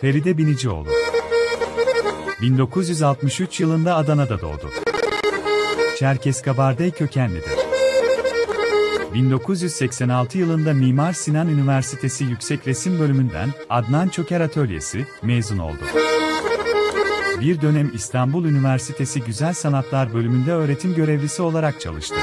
Feride Binicioğlu. 1963 yılında Adana'da doğdu. Çerkes Kabardey kökenlidir. 1986 yılında Mimar Sinan Üniversitesi Yüksek Resim Bölümünden Adnan Çöker Atölyesi mezun oldu. Bir dönem İstanbul Üniversitesi Güzel Sanatlar Bölümünde öğretim görevlisi olarak çalıştı.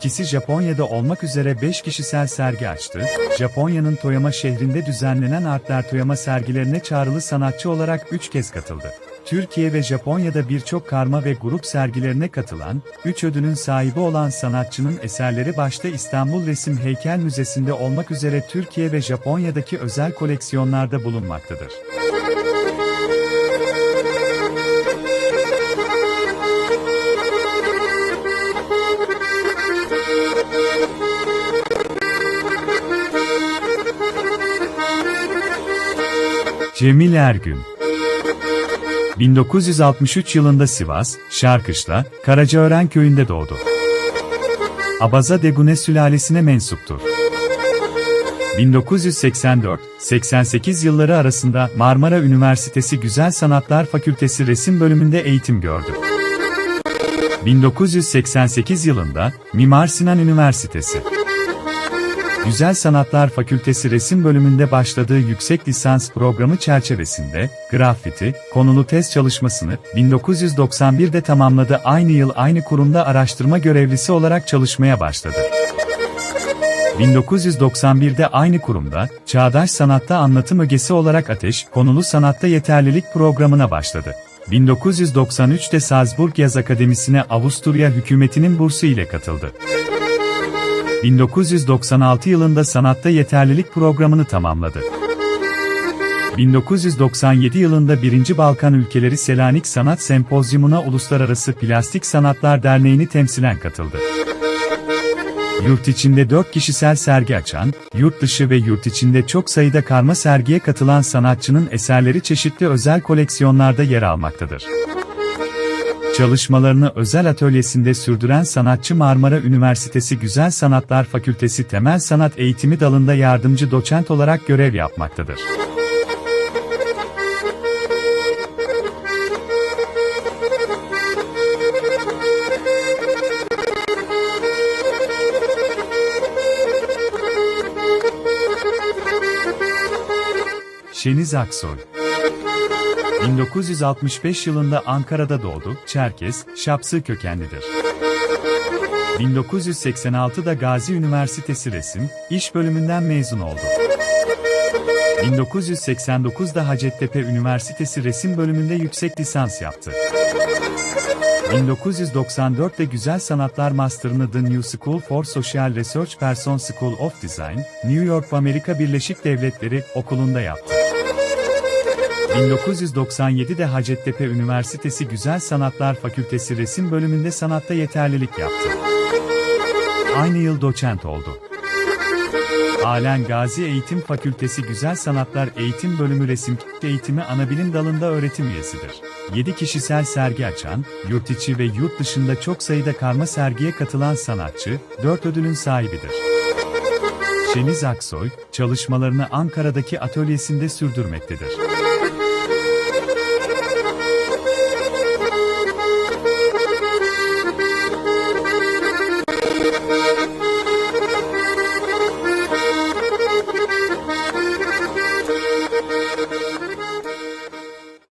İkisi Japonya'da olmak üzere 5 kişisel sergi açtı. Japonya'nın Toyama şehrinde düzenlenen Artler Toyama sergilerine çağrılı sanatçı olarak 3 kez katıldı. Türkiye ve Japonya'da birçok karma ve grup sergilerine katılan, 3 ödülün sahibi olan sanatçının eserleri başta İstanbul Resim Heykel Müzesi'nde olmak üzere Türkiye ve Japonya'daki özel koleksiyonlarda bulunmaktadır. Cemil Ergün 1963 yılında Sivas, Şarkışla, Karacaören köyünde doğdu. Abaza Degune sülalesine mensuptur. 1984-88 yılları arasında Marmara Üniversitesi Güzel Sanatlar Fakültesi Resim Bölümünde eğitim gördü. 1988 yılında Mimar Sinan Üniversitesi Güzel Sanatlar Fakültesi Resim Bölümünde başladığı yüksek lisans programı çerçevesinde, grafiti, konulu tez çalışmasını 1991'de tamamladı aynı yıl aynı kurumda araştırma görevlisi olarak çalışmaya başladı. 1991'de aynı kurumda, Çağdaş Sanatta Anlatım Ögesi olarak Ateş, konulu sanatta yeterlilik programına başladı. 1993'te Salzburg Yaz Akademisi'ne Avusturya hükümetinin bursu ile katıldı. 1996 yılında sanatta yeterlilik programını tamamladı. 1997 yılında 1. Balkan Ülkeleri Selanik Sanat Sempozyumuna Uluslararası Plastik Sanatlar Derneği'ni temsilen katıldı. Yurt içinde 4 kişisel sergi açan, yurt dışı ve yurt içinde çok sayıda karma sergiye katılan sanatçının eserleri çeşitli özel koleksiyonlarda yer almaktadır. Çalışmalarını özel atölyesinde sürdüren sanatçı Marmara Üniversitesi Güzel Sanatlar Fakültesi Temel Sanat Eğitimi dalında yardımcı doçent olarak görev yapmaktadır. Şeniz Aksoy 1965 yılında Ankara'da doğdu, Çerkes, Şapsı kökenlidir. 1986'da Gazi Üniversitesi Resim, İş bölümünden mezun oldu. 1989'da Hacettepe Üniversitesi Resim bölümünde yüksek lisans yaptı. 1994'te Güzel Sanatlar Master'ını The New School for Social Research Person School of Design, New York Amerika Birleşik Devletleri Okulu'nda yaptı. 1997'de Hacettepe Üniversitesi Güzel Sanatlar Fakültesi Resim Bölümünde sanatta yeterlilik yaptı. Aynı yıl doçent oldu. Halen Gazi Eğitim Fakültesi Güzel Sanatlar Eğitim Bölümü Resim Eğitimi Anabilim Dalı'nda öğretim üyesidir. 7 kişisel sergi açan, yurt içi ve yurt dışında çok sayıda karma sergiye katılan sanatçı, 4 ödülün sahibidir. Şeniz Aksoy, çalışmalarını Ankara'daki atölyesinde sürdürmektedir.